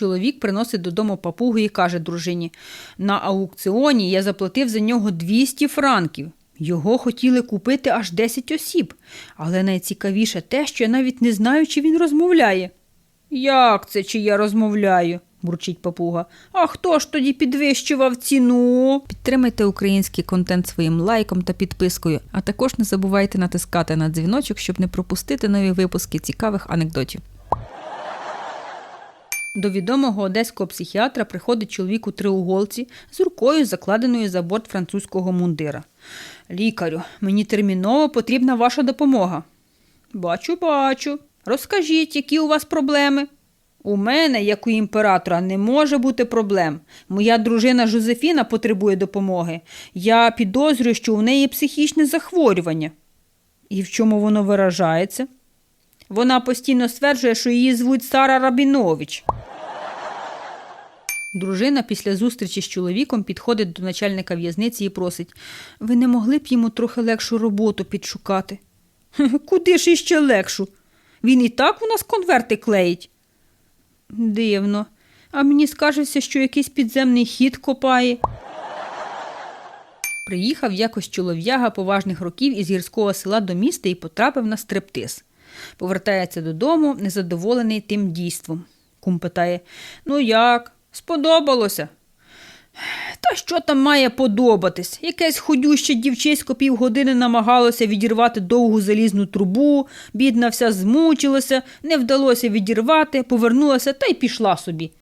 Чоловік приносить додому папугу і каже дружині: на аукціоні я заплатив за нього 200 франків. Його хотіли купити аж 10 осіб, але найцікавіше те, що я навіть не знаю, чи він розмовляє. Як це, чи я розмовляю? бурчить папуга. А хто ж тоді підвищував ціну? Підтримайте український контент своїм лайком та підпискою, а також не забувайте натискати на дзвіночок, щоб не пропустити нові випуски цікавих анекдотів. До відомого одеського психіатра приходить чоловік у триуголці з рукою, закладеною за борт французького мундира. Лікарю, мені терміново потрібна ваша допомога. Бачу, бачу. Розкажіть, які у вас проблеми? У мене, як у імператора, не може бути проблем. Моя дружина Жозефіна потребує допомоги. Я підозрюю, що у неї психічне захворювання. І в чому воно виражається? Вона постійно стверджує, що її звуть Сара Рабінович. Дружина після зустрічі з чоловіком підходить до начальника в'язниці і просить: ви не могли б йому трохи легшу роботу підшукати? Куди ж іще легшу? Він і так у нас конверти клеїть. Дивно. А мені скажеться, що якийсь підземний хід копає. Приїхав якось чолов'яга поважних років із гірського села до міста і потрапив на стриптиз. Повертається додому, незадоволений тим дійством. Кум питає: Ну як? Сподобалося? Та що там має подобатись? Якесь ходюще дівчисько півгодини намагалося відірвати довгу залізну трубу, бідна вся змучилася, не вдалося відірвати, повернулася та й пішла собі.